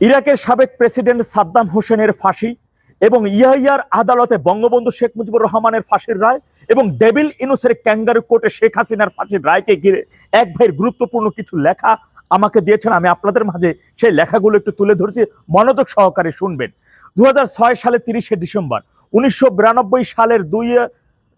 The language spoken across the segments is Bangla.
ইরাকের সাবেক প্রেসিডেন্ট সাদ্দাম হোসেনের ফাঁসি এবং ইয়াহিয়ার আদালতে বঙ্গবন্ধু শেখ মুজিবুর রহমানের ফাঁসির রায় এবং ডেভিল ইনুসের ক্যাঙ্গারু কোর্টে শেখ হাসিনার ফাঁসির রায়কে ঘিরে এক ভাইয়ের গুরুত্বপূর্ণ কিছু লেখা আমাকে দিয়েছেন। আমি আপনাদের মাঝে সেই লেখাগুলো একটু তুলে ধরছি। মনোযোগ সহকারে শুনবেন। দু হাজার ছয় সালে তিরিশে ডিসেম্বর, উনিশশো বিরানব্বই সালের দুই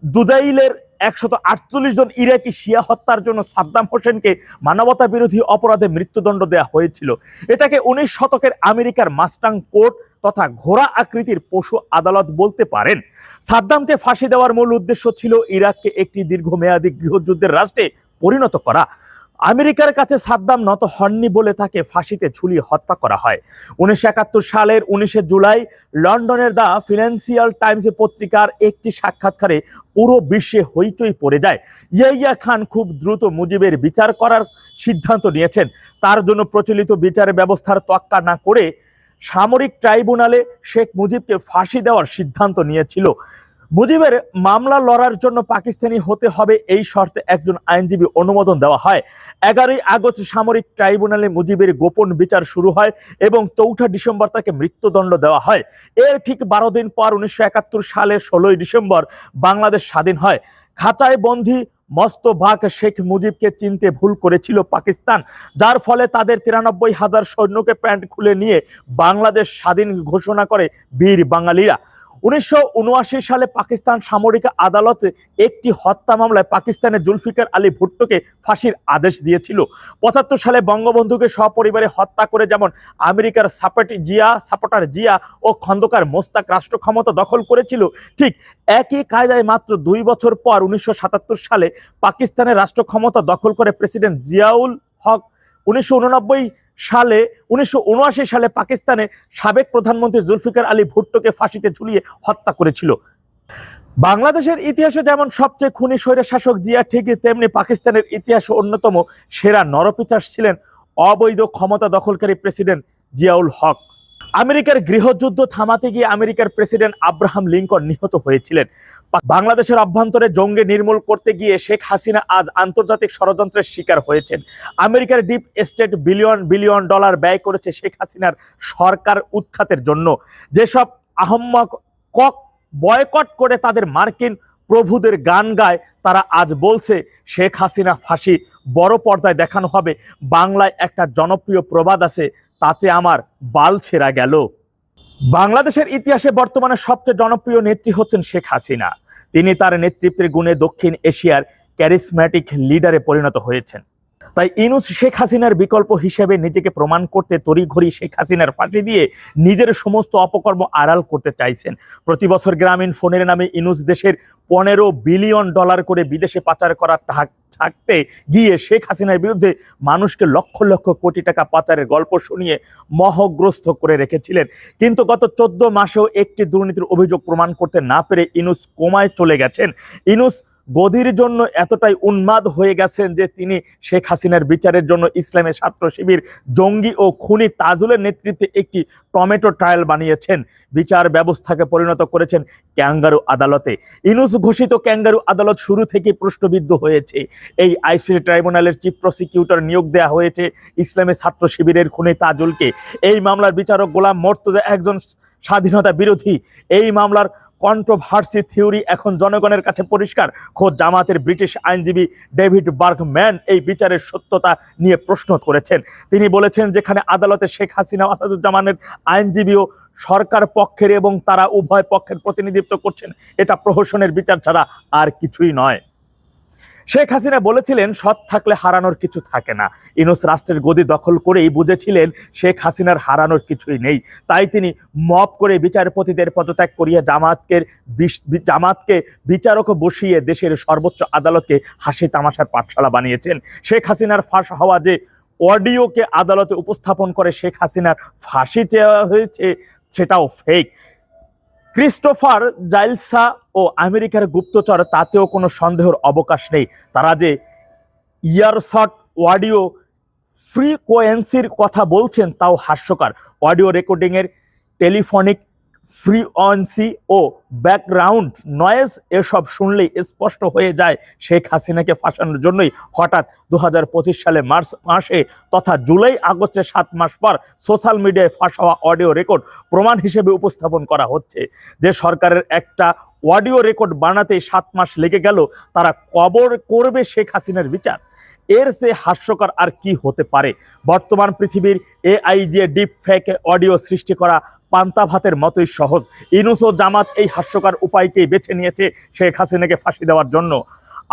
দুজাইলের একশত আটচল্লিশ জন ইরাকি শিয়া হত্যার জন্য সাদ্দাম হোসেনকে মানবতা বিরোধী অপরাধে মৃত্যুদণ্ড দেয়া হয়েছিল। এটাকে উনিশ শতকের আমেরিকার মাস্টাং কোর্ট তথা ঘোড়া আকৃতির পশু আদালত বলতে পারেন। সাদ্দামকে ফাঁসি দেওয়ার মূল উদ্দেশ্য ছিল ইরাককে একটি দীর্ঘমেয়াদী গৃহযুদ্ধের রাষ্ট্রে পরিণত করা। আমেরিকার কাছে সাদ্দাম নত হননি বলে তাকে ফাঁসিতে ঝুলিয়ে হত্যা করা হয়। উনিশশো একাত্তর সালের উনিশে জুলাই লন্ডনের দ্য ফিনান্সিয়াল টাইমস পত্রিকার একটি সাক্ষাৎকারে পুরো বিশ্বে হইচই পড়ে যায়। ইয়াইয়া খান খুব দ্রুত মুজিবের বিচার করার সিদ্ধান্ত নিয়েছেন। তার জন্য প্রচলিত বিচার ব্যবস্থার তোয়াক্কা না করে সামরিক ট্রাইব্যুনালে শেখ মুজিবকে ফাঁসি দেওয়ার সিদ্ধান্ত নিয়েছিল। মুজিবের মামলা লড়ার জন্য পাকিস্তানি হতে হবে এই শর্তে একজন আইনজীবী অনুমোদন দেওয়া হয়। এগারোই আগস্ট সামরিক ট্রাইব্যুনালে মুজিবের গোপন বিচার শুরু হয় এবং চৌঠা ডিসেম্বর তাকে মৃত্যুদণ্ড দেওয়া হয়। এর ঠিক বারো দিন পর উনিশশো একাত্তর সালের ষোলোই ডিসেম্বর বাংলাদেশ স্বাধীন হয়। খাঁচায় বন্দী মস্ত ভাগ শেখ মুজিবকে চিনতে ভুল করেছিল পাকিস্তান, যার ফলে তাদের তিরানব্বই হাজার সৈন্যকে প্যান্ট খুলে নিয়ে বাংলাদেশ স্বাধীন ঘোষণা করে বীর বাঙালিরা। উনিশশো উনআশি সালে পাকিস্তান সামরিক আদালতে একটি হত্যা মামলায় পাকিস্তানের জুলফিকার আলী ভুট্টোকে ফাঁসির আদেশ দিয়েছিল। পঁচাত্তর সালে বঙ্গবন্ধুকে সপরিবারে হত্যা করে যেমন আমেরিকার সাপেট জিয়া সাপোটার জিয়া ও খন্দকার মোস্তাক রাষ্ট্র ক্ষমতা দখল করেছিল। ঠিক একই কায়দায় মাত্র দুই বছর পর উনিশশো সাতাত্তর সালে পাকিস্তানের রাষ্ট্র ক্ষমতা দখল করে প্রেসিডেন্ট জিয়াউল হক উনিশশো উননব্বই সালে, উনিশশো উনআশি সালে পাকিস্তানে সাবেক প্রধানমন্ত্রী জুলফিকার আলী ভুট্টোকে ফাঁসিতে ঝুলিয়ে হত্যা করেছিল। বাংলাদেশের ইতিহাসে যেমন সবচেয়ে খুনি স্বৈর শাসক জিয়া ঠিকই, তেমনি পাকিস্তানের ইতিহাসে অন্যতম সেরা নরপিচাস ছিলেন অবৈধ ক্ষমতা দখলকারী প্রেসিডেন্ট জিয়াউল হক। আমেরিকার গৃহযুদ্ধ থামাতে গিয়ে আমেরিকার প্রেসিডেন্ট আব্রাহাম লিঙ্কন নিহত হয়েছিলেন। বাংলাদেশের অভ্যন্তরে জঙ্গি নির্মূল করতে গিয়ে শেখ হাসিনা আজ আন্তর্জাতিক ষড়যন্ত্রের শিকার হয়েছেন। আমেরিকার deep state billion billion dollar ব্যয় করেছে শেখ হাসিনার সরকার উৎখাতের জন্য। যেসব আহম্মক কক বয়কট করে তাদের মার্কিন প্রভুদের গান গায়, তারা আজ বলছে, শেখ হাসিনা ফাঁসি বড় পর্দায় দেখানো হবে। বাংলায় একটা জনপ্রিয় প্রবাদ আছে তাতে আমার বাল ছেঁড়া গেল। বাংলাদেশের ইতিহাসে বর্তমানে সবচেয়ে জনপ্রিয় নেত্রী হচ্ছেন শেখ হাসিনা। তিনি তার নেতৃত্বের গুণে দক্ষিণ এশিয়ার ক্যারিসম্যাটিক লিডারে পরিণত হয়েছেন। তাই ইনুস শেখ হাসিনার বিকল্প হিসেবে নিজেকে প্রমাণ করতে তড়িঘড়ি শেখ হাসিনার ফাঁসি দিয়ে নিজের সমস্ত অপকর্ম আড়াল করতে চাইছেন। প্রতি বছর গ্রামীণ ফোনের নামে ইনুস দেশের পনেরো বিলিয়ন ডলার করে বিদেশে পাচার করা টাকা থাকতে গিয়ে শেখ হাসিনার বিরুদ্ধে মানুষকে লক্ষ লক্ষ কোটি টাকা পাচারের গল্প শুনিয়ে মহগ্রস্ত করে রেখেছিলেন। কিন্তু গত চোদ্দ মাসেও একটি দুর্নীতির অভিযোগ প্রমাণ করতে না পেরে ইনুস কোমায় চলে গেছেন। ইনুস গদির জন্য এতটাই উন্মাদ হয়ে গেছেন যে তিনি শেখ হাসিনার বিচারের জন্য ইসলামের ছাত্র শিবির, জঙ্গি ও খুনি তাজুলের নেতৃত্বে একটি টমেটো ট্রায়াল বানিয়েছেন। বিচার ব্যবস্থাকে পরিণত করেছেন ক্যাঙ্গারু আদালতে। ইনুস ঘোষিত ক্যাঙ্গারু আদালত শুরু থেকে প্রশ্নবিদ্ধ হয়েছে। এই আইসিসি ট্রাইব্যুনালের চিফ প্রসিকিউটর নিয়োগ দেওয়া হয়েছে ইসলামের ছাত্র শিবিরের খুনি তাজুলকে। এই মামলার বিচারক গোলাম মর্তুজা একজন স্বাধীনতা বিরোধী। এই মামলার কন্ট্রোভার্সি থিওরি এখন জনগণের কাছে পরিষ্কার। খোদ জামাতের ব্রিটিশ আইনজীবী ডেভিড বার্গম্যান এই বিচারের সত্যতা নিয়ে প্রশ্ন করেছেন। তিনি বলেছেন, যেখানে আদালতে শেখ হাসিনা, আসাদুজ্জামানের আইনজীবীও সরকার পক্ষের এবং তারা উভয় পক্ষের প্রতিনিধিত্ব করছেন, এটা প্রহসনের বিচার ছাড়া আর কিছুই নয়। শেখ হাসিনা বলেছিলেন, সৎ থাকলে হারানোর কিছু থাকে না। ইনুস রাষ্ট্রের গদি দখল করেই বুঝেছিলেন, শেখ হাসিনার হারানোর কিছুই নেই। তাই তিনি মপ করে বিচারপতিদের পদত্যাগ করিয়ে জামাতকে বিশ- জামাতকে বিচারক বসিয়ে দেশের সর্বোচ্চ আদালতকে হাসি তামাশার পাঠশালা বানিয়েছেন। শেখ হাসিনার ফাঁস হওয়া যে অডিওকে আদালতে উপস্থাপন করে শেখ হাসিনার ফাঁসি চেওয়া হয়েছে, সেটাও ফেক ক্রিস্টোফার জাইলসা ও আমেরিকার গুপ্তচর, তাতেও কোনো সন্দেহের অবকাশ নেই। তারা যে ইয়ারশট অডিও ফ্রিকোয়েন্সির কথা বলছেন, তাও হাস্যকর। অডিও রেকর্ডিংয়ের টেলিফোনিক ফ্রিওয়েন্সি ও ব্যাকগ্রাউন্ড নয়েজ এসব শুনলেই স্পষ্ট হয়ে যায় শেখ হাসিনাকে ফাঁসানোর জন্যই। হঠাৎ দু হাজার পঁচিশ সালে মার্চ মাসে তথা জুলাই আগস্টে সাত মাস পর সোশ্যাল মিডিয়ায় ফাঁস হওয়া অডিও রেকর্ড প্রমাণ হিসেবে উপস্থাপন করা হচ্ছে। যে সরকারের একটা অডিও রেকর্ড বানাতে সাত মাস লেগে গেল, তারা কবর করবে শেখ হাসিনার বিচার। এর সে হাস্যকর আর কি হতে পারে? বর্তমান পৃথিবীর এআই দিয়ে ডিপ ফেক অডিও সৃষ্টি করা পান্তা ভাতের মতোই সহজ। ইনুস ও জামাত এই হাস্যকর উপায়কেই বেছে নিয়েছে শেখ হাসিনাকে ফাঁসি দেওয়ার জন্য।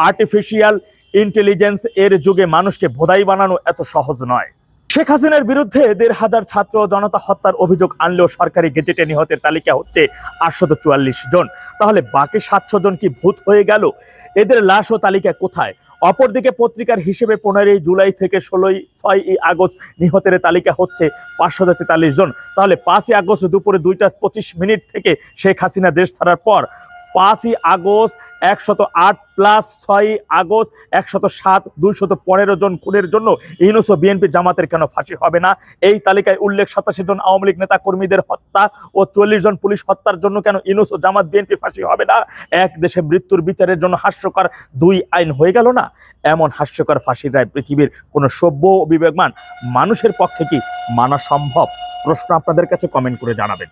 আর্টিফিশিয়াল ইন্টেলিজেন্স এর যুগে মানুষকে ভোদাই বানানো এত সহজ নয়। শেখ হাসিনার বিরুদ্ধে দেড় হাজার ছাত্র জনতা হত্যার অভিযোগ আনলেও সরকারি গেজেটে নিহতের তালিকা হচ্ছে আটশত চুয়াল্লিশ জন। তাহলে বাকি সাতশো জন কি ভূত হয়ে গেল? এদের লাশ ও তালিকা কোথায়? অপরদিকে পত্রিকার হিসেবে পনেরোই জুলাই থেকে ষোলোই ছয় আগস্ট নিহতের তালিকা হচ্ছে পাঁচশো তেতাল্লিশ জন। তাহলে পাঁচই আগস্ট দুপুরে দুইটা পঁচিশ মিনিট থেকে শেখ হাসিনা দেশ ছাড়ার পর পাঁচই আগস্ট, একশত আট প্লাস ছয়ই আগস্ট, একশত সাত, দুইশত পনেরো জন খুনের জন্য ইউনুস বিএনপি জামাতের কেন ফাঁসি হবে না? এই তালিকায় উল্লেখ সাতাশি জন আওয়ামী লীগ নেতা কর্মীদের হত্যা ও চল্লিশ জন পুলিশ হত্যার জন্য কেন ইউনুস ও জামাত বিএনপি ফাঁসি হবে না? এক দেশে মৃত্যুর বিচারের জন্য হাস্যকর দুই আইন হয়ে গেল না? এমন হাস্যকর ফাঁসির রায় পৃথিবীর কোনো সভ্য ও বিবেকমান মানুষের পক্ষে কি মানা সম্ভব? প্রশ্ন আপনাদের কাছে কমেন্ট করে জানাবেন।